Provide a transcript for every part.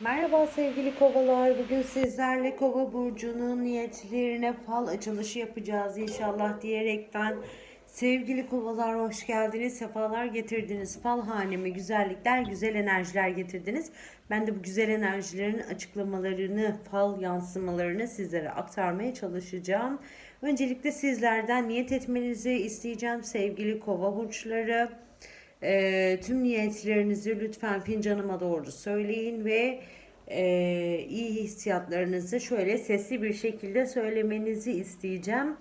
Merhaba sevgili kovalar. Bugün sizlerle kova burcunun niyetlerine fal açılışı yapacağız inşallah diyerekten. Sevgili kovalar hoş geldiniz. Sefalar getirdiniz. Fal haneme güzellikler, güzel enerjiler getirdiniz. Ben de bu güzel enerjilerin açıklamalarını, fal yansımalarını sizlere aktarmaya çalışacağım. Öncelikle sizlerden niyet etmenizi isteyeceğim sevgili kova burçları. Ee, tüm niyetlerinizi lütfen fincanıma doğru söyleyin ve e, iyi hissiyatlarınızı şöyle sesli bir şekilde söylemenizi isteyeceğim.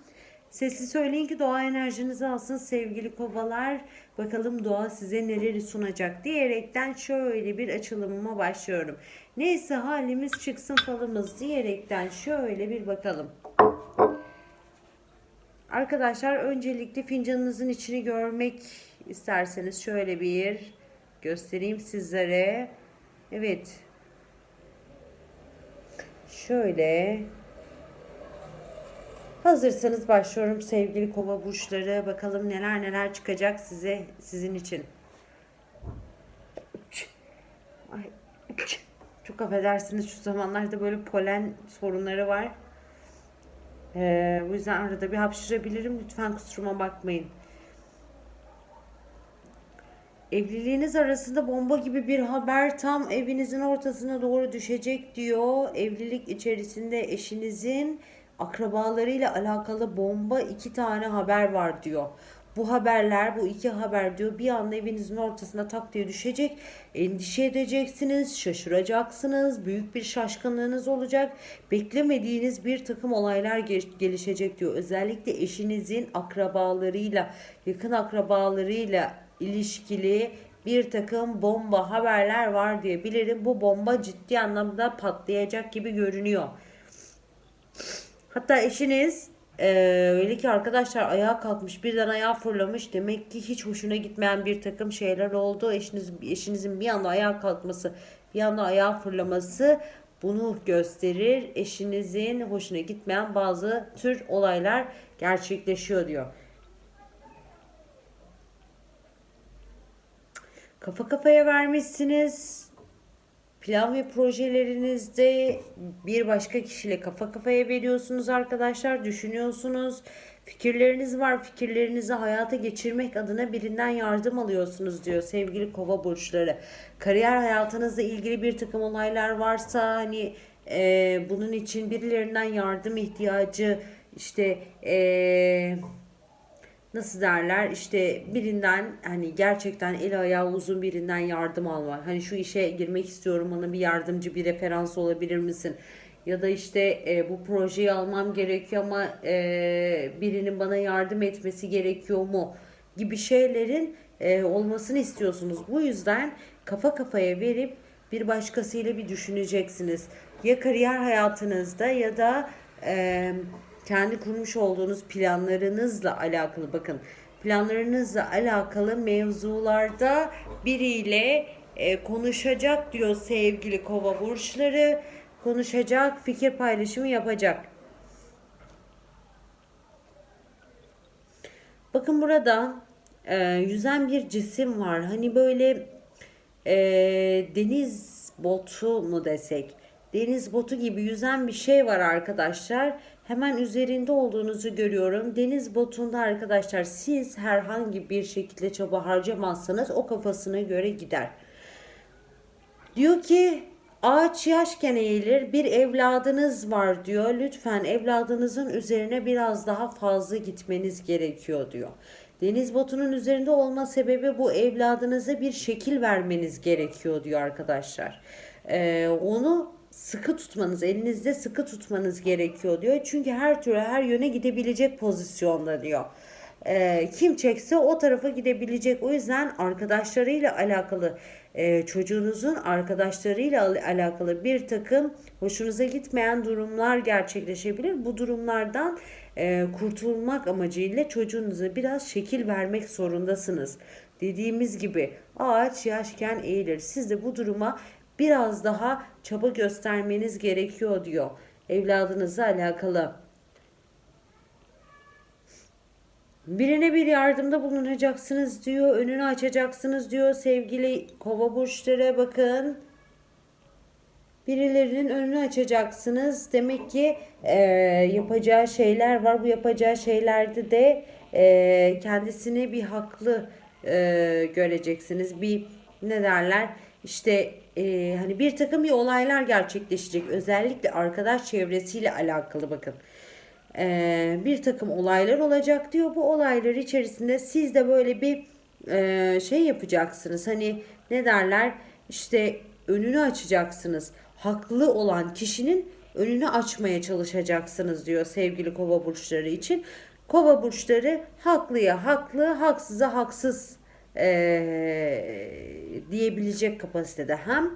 Sesli söyleyin ki doğa enerjinizi alsın sevgili kovalar. Bakalım doğa size neleri sunacak diyerekten şöyle bir açılımıma başlıyorum. Neyse halimiz çıksın falımız diyerekten şöyle bir bakalım. Arkadaşlar öncelikle fincanınızın içini görmek isterseniz şöyle bir göstereyim sizlere. Evet. Şöyle. Hazırsanız başlıyorum sevgili kova burçları. Bakalım neler neler çıkacak size sizin için. Ay. Çok affedersiniz şu zamanlarda böyle polen sorunları var. Ee, bu yüzden arada bir hapşırabilirim. Lütfen kusuruma bakmayın. Evliliğiniz arasında bomba gibi bir haber tam evinizin ortasına doğru düşecek diyor. Evlilik içerisinde eşinizin akrabalarıyla alakalı bomba iki tane haber var diyor. Bu haberler, bu iki haber diyor bir anda evinizin ortasına tak diye düşecek. Endişe edeceksiniz, şaşıracaksınız, büyük bir şaşkınlığınız olacak. Beklemediğiniz bir takım olaylar gel- gelişecek diyor. Özellikle eşinizin akrabalarıyla, yakın akrabalarıyla ilişkili bir takım bomba haberler var diyebilirim. Bu bomba ciddi anlamda patlayacak gibi görünüyor. Hatta eşiniz eee, öyle ki arkadaşlar ayağa kalkmış birden ayağa fırlamış. Demek ki hiç hoşuna gitmeyen bir takım şeyler oldu. Eşiniz, eşinizin bir anda ayağa kalkması, bir anda ayağa fırlaması bunu gösterir. Eşinizin hoşuna gitmeyen bazı tür olaylar gerçekleşiyor diyor. Kafa kafaya vermişsiniz. Plan ve projelerinizde bir başka kişiyle kafa kafaya veriyorsunuz arkadaşlar. Düşünüyorsunuz. Fikirleriniz var. Fikirlerinizi hayata geçirmek adına birinden yardım alıyorsunuz diyor sevgili kova burçları. Kariyer hayatınızla ilgili bir takım olaylar varsa hani e, bunun için birilerinden yardım ihtiyacı işte eee nasıl derler işte birinden hani gerçekten el ayağı uzun birinden yardım alma. Hani şu işe girmek istiyorum bana bir yardımcı bir referans olabilir misin? Ya da işte e, bu projeyi almam gerekiyor ama e, birinin bana yardım etmesi gerekiyor mu? Gibi şeylerin e, olmasını istiyorsunuz. Bu yüzden kafa kafaya verip bir başkasıyla bir düşüneceksiniz. Ya kariyer hayatınızda ya da e, kendi kurmuş olduğunuz planlarınızla alakalı bakın planlarınızla alakalı mevzularda biriyle e, konuşacak diyor sevgili kova burçları konuşacak fikir paylaşımı yapacak. Bakın burada e, yüzen bir cisim var. Hani böyle e, deniz botu mu desek? Deniz botu gibi yüzen bir şey var arkadaşlar. Hemen üzerinde olduğunuzu görüyorum. Deniz botunda arkadaşlar siz herhangi bir şekilde çaba harcamazsanız o kafasına göre gider. Diyor ki ağaç yaşken eğilir bir evladınız var diyor. Lütfen evladınızın üzerine biraz daha fazla gitmeniz gerekiyor diyor. Deniz botunun üzerinde olma sebebi bu evladınıza bir şekil vermeniz gerekiyor diyor arkadaşlar. Ee, onu sıkı tutmanız, elinizde sıkı tutmanız gerekiyor diyor. Çünkü her türlü her yöne gidebilecek pozisyonda diyor. Ee, kim çekse o tarafa gidebilecek. O yüzden arkadaşlarıyla alakalı e, çocuğunuzun arkadaşlarıyla al- alakalı bir takım hoşunuza gitmeyen durumlar gerçekleşebilir. Bu durumlardan e, kurtulmak amacıyla çocuğunuza biraz şekil vermek zorundasınız. Dediğimiz gibi ağaç yaşken eğilir. Siz de bu duruma biraz daha çaba göstermeniz gerekiyor diyor evladınızla alakalı. Birine bir yardımda bulunacaksınız diyor. Önünü açacaksınız diyor sevgili kova burçları bakın. Birilerinin önünü açacaksınız. Demek ki e, yapacağı şeyler var. Bu yapacağı şeylerde de e, kendisini bir haklı e, göreceksiniz. Bir ne derler? İşte e, hani bir takım bir olaylar gerçekleşecek. Özellikle arkadaş çevresiyle alakalı bakın. E, bir takım olaylar olacak diyor. Bu olaylar içerisinde siz de böyle bir e, şey yapacaksınız. Hani ne derler? İşte önünü açacaksınız. Haklı olan kişinin önünü açmaya çalışacaksınız diyor sevgili kova burçları için. Kova burçları haklıya haklı, haksıza haksız eee, diyebilecek kapasitede. Hem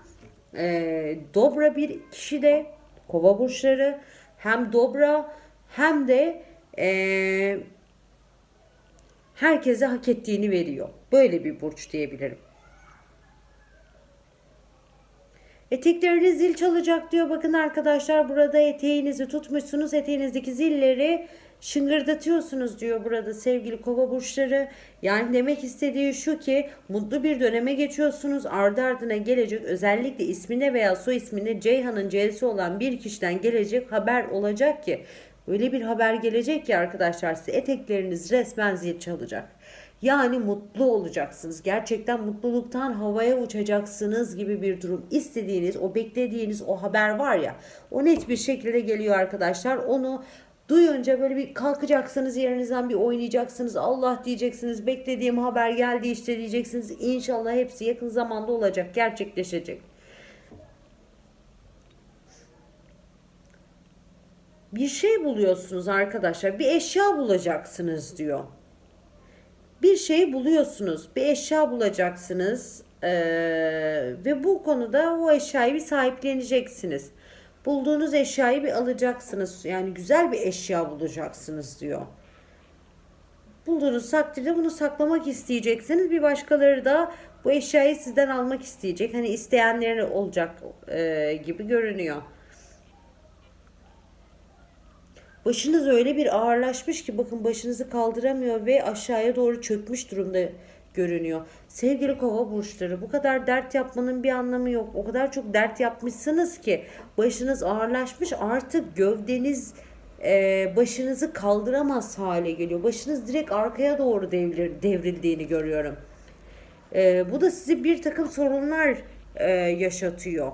eee, dobra bir kişi de kova burçları hem dobra hem de eee, herkese hak ettiğini veriyor. Böyle bir burç diyebilirim. Etekleriniz zil çalacak diyor. Bakın arkadaşlar burada eteğinizi tutmuşsunuz. Eteğinizdeki zilleri şıngırdatıyorsunuz diyor burada sevgili kova burçları. Yani demek istediği şu ki mutlu bir döneme geçiyorsunuz. Ardı ardına gelecek özellikle ismine veya soy ismine Ceyhan'ın C'si olan bir kişiden gelecek haber olacak ki öyle bir haber gelecek ki arkadaşlar size etekleriniz resmen zil çalacak. Yani mutlu olacaksınız. Gerçekten mutluluktan havaya uçacaksınız gibi bir durum. İstediğiniz, o beklediğiniz o haber var ya. O net bir şekilde geliyor arkadaşlar. Onu duyunca böyle bir kalkacaksınız yerinizden bir oynayacaksınız. Allah diyeceksiniz. Beklediğim haber geldi işte diyeceksiniz. İnşallah hepsi yakın zamanda olacak, gerçekleşecek. Bir şey buluyorsunuz arkadaşlar. Bir eşya bulacaksınız diyor bir şey buluyorsunuz, bir eşya bulacaksınız ee, ve bu konuda o eşyayı bir sahipleneceksiniz. Bulduğunuz eşyayı bir alacaksınız. Yani güzel bir eşya bulacaksınız diyor. Bulduğunuz takdirde bunu saklamak isteyeceksiniz. Bir başkaları da bu eşyayı sizden almak isteyecek. Hani isteyenleri olacak e, gibi görünüyor. Başınız öyle bir ağırlaşmış ki bakın başınızı kaldıramıyor ve aşağıya doğru çökmüş durumda görünüyor. Sevgili kova burçları bu kadar dert yapmanın bir anlamı yok. O kadar çok dert yapmışsınız ki başınız ağırlaşmış artık gövdeniz e, başınızı kaldıramaz hale geliyor. Başınız direkt arkaya doğru devrir, devrildiğini görüyorum. E, bu da size bir takım sorunlar e, yaşatıyor.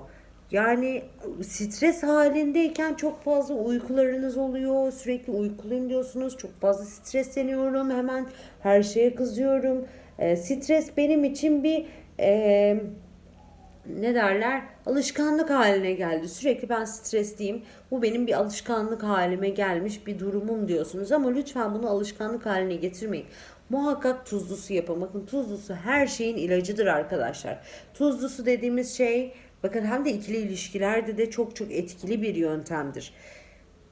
Yani stres halindeyken çok fazla uykularınız oluyor. Sürekli uykuluyum diyorsunuz. Çok fazla stresleniyorum. Hemen her şeye kızıyorum. E, stres benim için bir e, ne derler alışkanlık haline geldi. Sürekli ben stresliyim. Bu benim bir alışkanlık halime gelmiş bir durumum diyorsunuz. Ama lütfen bunu alışkanlık haline getirmeyin. Muhakkak tuzlusu yapın. Bakın tuzlusu her şeyin ilacıdır arkadaşlar. Tuzlusu dediğimiz şey Bakın hem de ikili ilişkilerde de çok çok etkili bir yöntemdir.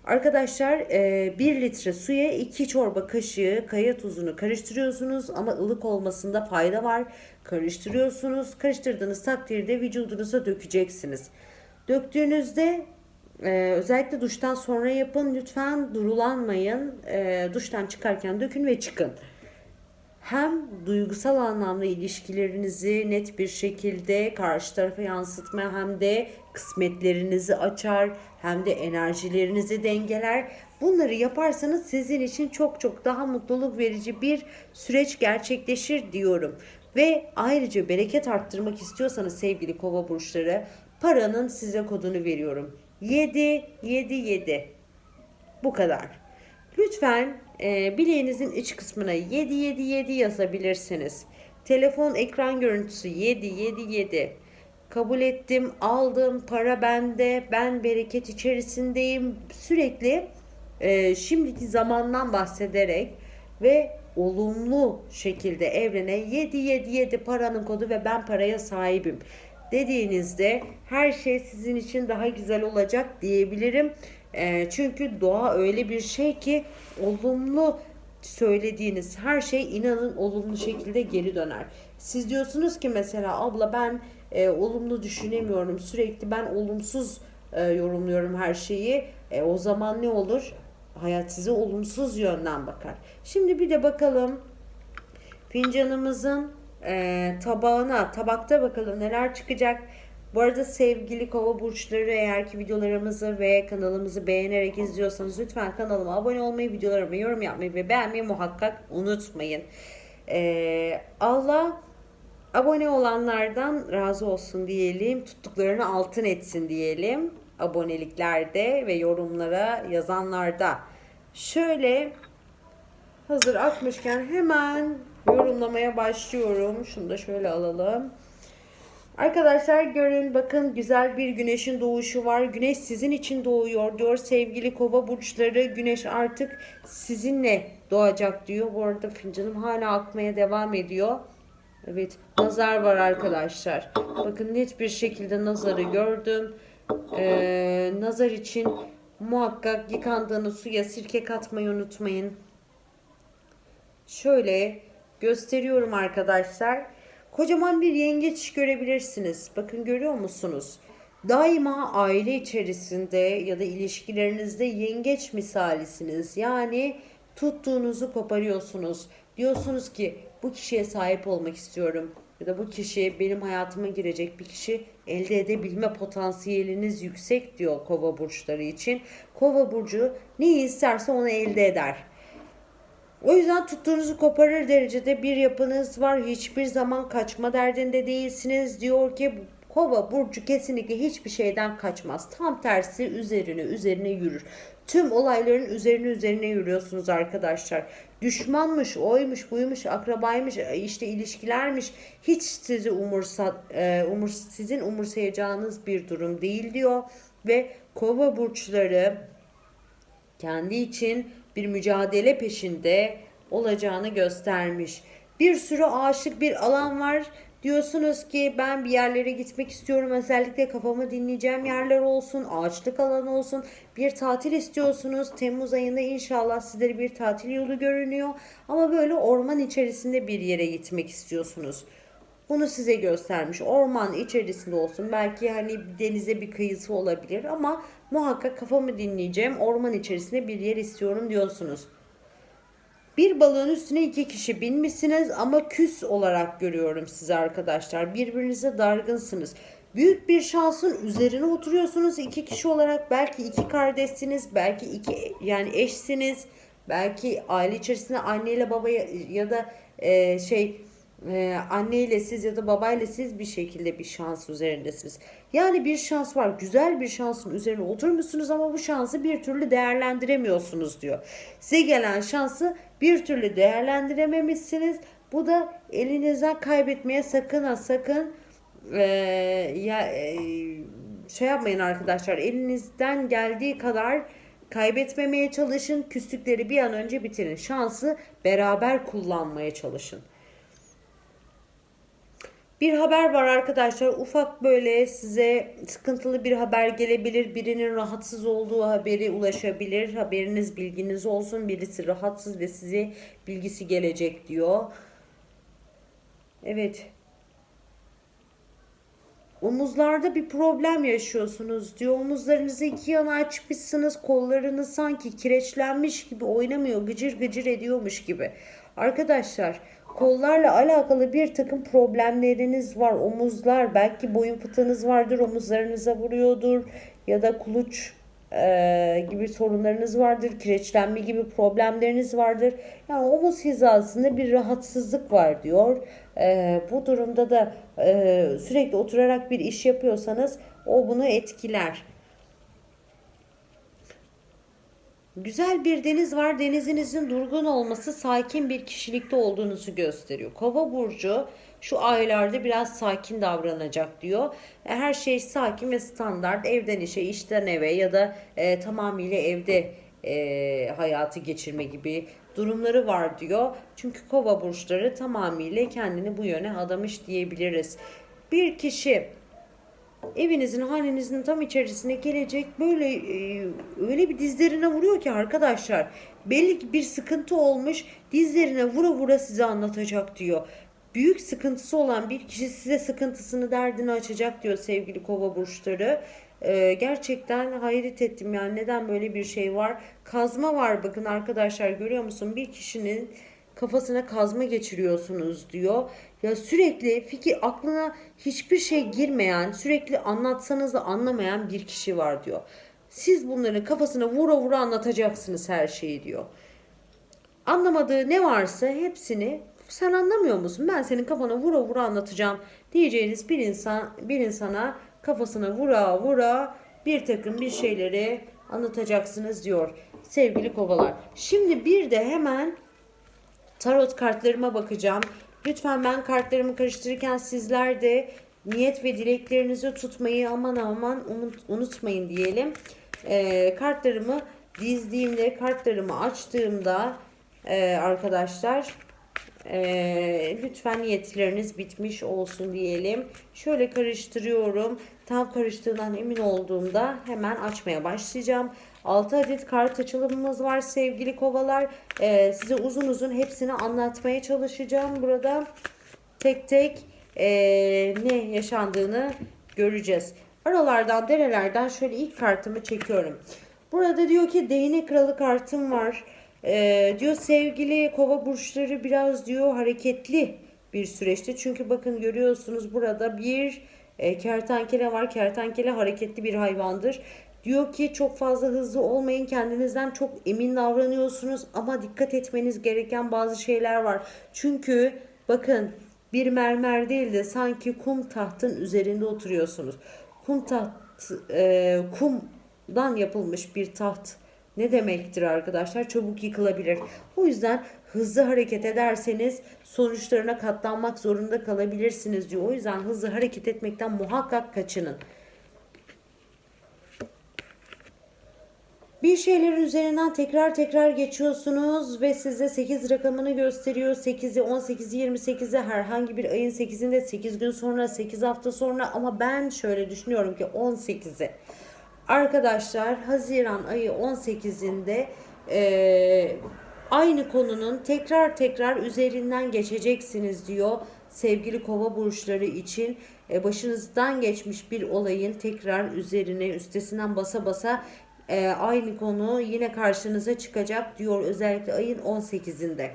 Arkadaşlar 1 e, litre suya 2 çorba kaşığı kaya tuzunu karıştırıyorsunuz ama ılık olmasında fayda var. Karıştırıyorsunuz. Karıştırdığınız takdirde vücudunuza dökeceksiniz. Döktüğünüzde e, özellikle duştan sonra yapın. Lütfen durulanmayın. E, duştan çıkarken dökün ve çıkın hem duygusal anlamda ilişkilerinizi net bir şekilde karşı tarafa yansıtmaya hem de kısmetlerinizi açar hem de enerjilerinizi dengeler. Bunları yaparsanız sizin için çok çok daha mutluluk verici bir süreç gerçekleşir diyorum. Ve ayrıca bereket arttırmak istiyorsanız sevgili kova burçları paranın size kodunu veriyorum. 7 7 7. Bu kadar. Lütfen e, bileğinizin iç kısmına 777 yazabilirsiniz. Telefon ekran görüntüsü 777. Kabul ettim, aldım, para bende, ben bereket içerisindeyim. Sürekli e, şimdiki zamandan bahsederek ve olumlu şekilde evrene 777 paranın kodu ve ben paraya sahibim dediğinizde her şey sizin için daha güzel olacak diyebilirim. E, çünkü doğa öyle bir şey ki olumlu söylediğiniz her şey inanın olumlu şekilde geri döner. Siz diyorsunuz ki mesela abla ben e, olumlu düşünemiyorum. Sürekli ben olumsuz e, yorumluyorum her şeyi. E, o zaman ne olur? Hayat size olumsuz yönden bakar. Şimdi bir de bakalım fincanımızın e, tabağına, tabakta bakalım neler çıkacak. Bu arada sevgili kova burçları eğer ki videolarımızı ve kanalımızı beğenerek izliyorsanız lütfen kanalıma abone olmayı, videolarıma yorum yapmayı ve beğenmeyi muhakkak unutmayın. Ee, Allah abone olanlardan razı olsun diyelim. Tuttuklarını altın etsin diyelim. Aboneliklerde ve yorumlara yazanlarda. Şöyle hazır akmışken hemen yorumlamaya başlıyorum. Şunu da şöyle alalım. Arkadaşlar görün bakın güzel bir güneşin doğuşu var. Güneş sizin için doğuyor diyor sevgili kova burçları. Güneş artık sizinle doğacak diyor. Bu arada fincanım hala akmaya devam ediyor. Evet nazar var arkadaşlar. Bakın net bir şekilde nazarı gördüm. Ee, nazar için muhakkak yıkandığınız suya sirke katmayı unutmayın. Şöyle gösteriyorum arkadaşlar. Kocaman bir yengeç görebilirsiniz. Bakın görüyor musunuz? Daima aile içerisinde ya da ilişkilerinizde yengeç misalisiniz. Yani tuttuğunuzu koparıyorsunuz. Diyorsunuz ki bu kişiye sahip olmak istiyorum. Ya da bu kişi benim hayatıma girecek bir kişi elde edebilme potansiyeliniz yüksek diyor kova burçları için. Kova burcu neyi isterse onu elde eder. O yüzden tuttuğunuzu koparır derecede bir yapınız var. Hiçbir zaman kaçma derdinde değilsiniz. Diyor ki Kova burcu kesinlikle hiçbir şeyden kaçmaz. Tam tersi üzerine üzerine yürür. Tüm olayların üzerine üzerine yürüyorsunuz arkadaşlar. Düşmanmış, oymuş, buymuş, akrabaymış, işte ilişkilermiş. Hiç sizi umursa, e, umur, sizin umursayacağınız bir durum değil diyor. Ve kova burçları kendi için bir mücadele peşinde olacağını göstermiş. Bir sürü aşık bir alan var. Diyorsunuz ki ben bir yerlere gitmek istiyorum. Özellikle kafamı dinleyeceğim yerler olsun, ağaçlık alan olsun. Bir tatil istiyorsunuz. Temmuz ayında inşallah sizlere bir tatil yolu görünüyor. Ama böyle orman içerisinde bir yere gitmek istiyorsunuz. Bunu size göstermiş. Orman içerisinde olsun. Belki hani denize bir kıyısı olabilir ama muhakkak kafamı dinleyeceğim. Orman içerisinde bir yer istiyorum diyorsunuz. Bir balığın üstüne iki kişi binmişsiniz ama küs olarak görüyorum sizi arkadaşlar. Birbirinize dargınsınız. Büyük bir şansın üzerine oturuyorsunuz iki kişi olarak. Belki iki kardeşsiniz, belki iki yani eşsiniz. Belki aile içerisinde anneyle baba ya da e, şey e, anneyle siz ya da babayla siz bir şekilde bir şans üzerindesiniz. Yani bir şans var. Güzel bir şansın üzerine oturmuşsunuz ama bu şansı bir türlü değerlendiremiyorsunuz diyor. Size gelen şansı bir türlü değerlendirememişsiniz. Bu da elinizden kaybetmeye sakın ha sakın e, ya e, şey yapmayın arkadaşlar. Elinizden geldiği kadar kaybetmemeye çalışın. Küslükleri bir an önce bitirin. Şansı beraber kullanmaya çalışın. Bir haber var arkadaşlar. Ufak böyle size sıkıntılı bir haber gelebilir. Birinin rahatsız olduğu haberi ulaşabilir. Haberiniz bilginiz olsun. Birisi rahatsız ve size bilgisi gelecek diyor. Evet. Omuzlarda bir problem yaşıyorsunuz diyor. Omuzlarınızı iki yana açmışsınız. Kollarınız sanki kireçlenmiş gibi oynamıyor. Gıcır gıcır ediyormuş gibi. Arkadaşlar kollarla alakalı bir takım problemleriniz var. Omuzlar belki boyun fıtığınız vardır omuzlarınıza vuruyordur ya da kuluç e, gibi sorunlarınız vardır. Kireçlenme gibi problemleriniz vardır. Yani omuz hizasında bir rahatsızlık var diyor. E, bu durumda da e, sürekli oturarak bir iş yapıyorsanız o bunu etkiler. Güzel bir deniz var. Denizinizin durgun olması sakin bir kişilikte olduğunuzu gösteriyor. Kova burcu şu aylarda biraz sakin davranacak diyor. E, her şey sakin ve standart. Evden işe, işten eve ya da e, tamamıyla evde e, hayatı geçirme gibi durumları var diyor. Çünkü kova burçları tamamıyla kendini bu yöne adamış diyebiliriz. Bir kişi evinizin hanenizin tam içerisine gelecek böyle e, öyle bir dizlerine vuruyor ki arkadaşlar belli ki bir sıkıntı olmuş dizlerine vura vura size anlatacak diyor. Büyük sıkıntısı olan bir kişi size sıkıntısını derdini açacak diyor sevgili kova burçları. Ee, gerçekten hayret ettim yani neden böyle bir şey var. Kazma var bakın arkadaşlar görüyor musun bir kişinin kafasına kazma geçiriyorsunuz diyor. Ya sürekli fikir aklına hiçbir şey girmeyen, sürekli anlatsanız da anlamayan bir kişi var diyor. Siz bunların kafasına vura vura anlatacaksınız her şeyi diyor. Anlamadığı ne varsa hepsini sen anlamıyor musun? Ben senin kafana vura vura anlatacağım diyeceğiniz bir insan bir insana kafasına vura vura bir takım bir şeyleri anlatacaksınız diyor sevgili kovalar. Şimdi bir de hemen tarot kartlarıma bakacağım. Lütfen ben kartlarımı karıştırırken sizler de niyet ve dileklerinizi tutmayı aman aman unut- unutmayın diyelim. Ee, kartlarımı dizdiğimde, kartlarımı açtığımda e, arkadaşlar e, lütfen niyetleriniz bitmiş olsun diyelim. Şöyle karıştırıyorum. Tam karıştığından emin olduğumda hemen açmaya başlayacağım. 6 adet kart açılımımız var sevgili kovalar. Ee, size uzun uzun hepsini anlatmaya çalışacağım burada. Tek tek ee, ne yaşandığını göreceğiz. Aralardan, derelerden şöyle ilk kartımı çekiyorum. Burada diyor ki değnek kralı kartım var. Ee, diyor sevgili kova burçları biraz diyor hareketli bir süreçte. Çünkü bakın görüyorsunuz burada bir e, kertenkele var. Kertenkele hareketli bir hayvandır. Diyor ki çok fazla hızlı olmayın kendinizden çok emin davranıyorsunuz ama dikkat etmeniz gereken bazı şeyler var. Çünkü bakın bir mermer değil de sanki kum tahtın üzerinde oturuyorsunuz. Kum taht e, kumdan yapılmış bir taht ne demektir arkadaşlar? Çabuk yıkılabilir. O yüzden hızlı hareket ederseniz sonuçlarına katlanmak zorunda kalabilirsiniz diyor. O yüzden hızlı hareket etmekten muhakkak kaçının. Bir şeylerin üzerinden tekrar tekrar geçiyorsunuz ve size 8 rakamını gösteriyor. 8'i, 18'i, 28'i herhangi bir ayın 8'inde 8 gün sonra, 8 hafta sonra ama ben şöyle düşünüyorum ki 18'i. Arkadaşlar Haziran ayı 18'inde eee, aynı konunun tekrar tekrar üzerinden geçeceksiniz diyor sevgili kova burçları için e, başınızdan geçmiş bir olayın tekrar üzerine üstesinden basa basa e, aynı konu yine karşınıza çıkacak diyor özellikle ayın 18'inde.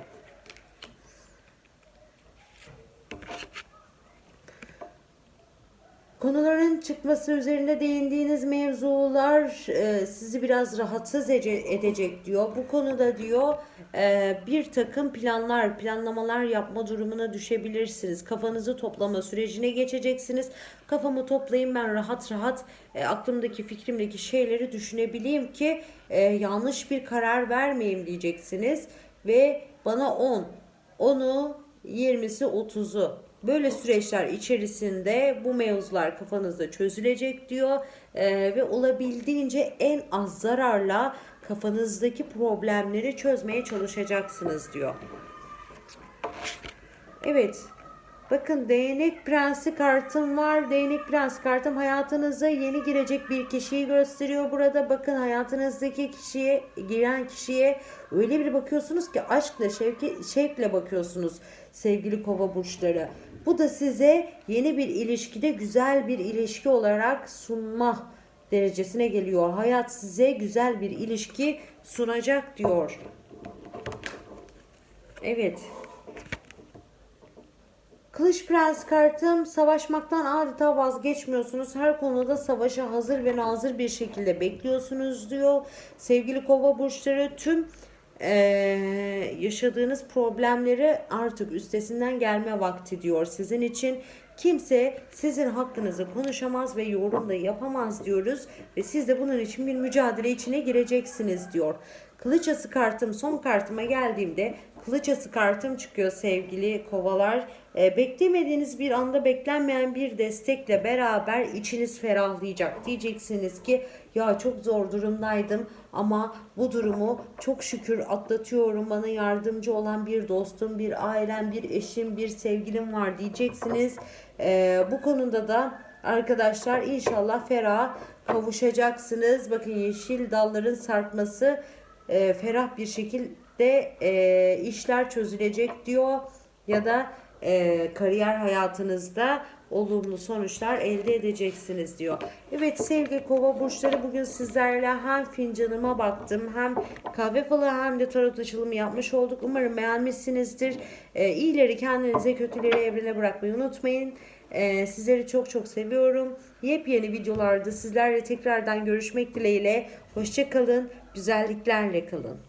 Konuların çıkması üzerinde değindiğiniz mevzular e, sizi biraz rahatsız ece- edecek diyor. Bu konuda diyor e, bir takım planlar, planlamalar yapma durumuna düşebilirsiniz. Kafanızı toplama sürecine geçeceksiniz. Kafamı toplayayım ben rahat rahat e, aklımdaki fikrimdeki şeyleri düşünebileyim ki e, yanlış bir karar vermeyeyim diyeceksiniz. Ve bana 10, 10'u 20'si 30'u Böyle süreçler içerisinde bu mevzular kafanızda çözülecek diyor Ee, ve olabildiğince en az zararla kafanızdaki problemleri çözmeye çalışacaksınız diyor. Evet. Bakın değnek prensi kartım var. Değnek prens kartım hayatınıza yeni girecek bir kişiyi gösteriyor burada. Bakın hayatınızdaki kişiye giren kişiye öyle bir bakıyorsunuz ki aşkla şevki, şevkle bakıyorsunuz sevgili kova burçları. Bu da size yeni bir ilişkide güzel bir ilişki olarak sunma derecesine geliyor. Hayat size güzel bir ilişki sunacak diyor. Evet. Kılıç Prens kartım savaşmaktan adeta vazgeçmiyorsunuz. Her konuda savaşa hazır ve nazır bir şekilde bekliyorsunuz diyor. Sevgili kova burçları tüm eee, yaşadığınız problemleri artık üstesinden gelme vakti diyor sizin için. Kimse sizin hakkınızı konuşamaz ve yorum da yapamaz diyoruz. Ve siz de bunun için bir mücadele içine gireceksiniz diyor. Kılıç ası kartım son kartıma geldiğimde kılıç ası kartım çıkıyor sevgili kovalar. E, beklemediğiniz bir anda beklenmeyen bir destekle beraber içiniz ferahlayacak. Diyeceksiniz ki ya çok zor durumdaydım ama bu durumu çok şükür atlatıyorum. Bana yardımcı olan bir dostum, bir ailem, bir eşim, bir sevgilim var diyeceksiniz. E, bu konuda da arkadaşlar inşallah ferah kavuşacaksınız. Bakın yeşil dalların sarkması e, ferah bir şekilde e, işler çözülecek diyor ya da e, kariyer hayatınızda olumlu sonuçlar elde edeceksiniz diyor. Evet sevgili kova burçları bugün sizlerle hem fincanıma baktım hem kahve falı hem de tarot açılımı yapmış olduk. Umarım beğenmişsinizdir. Ee, iyileri kendinize kötüleri evrene bırakmayı unutmayın. Ee, sizleri çok çok seviyorum. Yepyeni videolarda sizlerle tekrardan görüşmek dileğiyle. Hoşçakalın. Güzelliklerle kalın.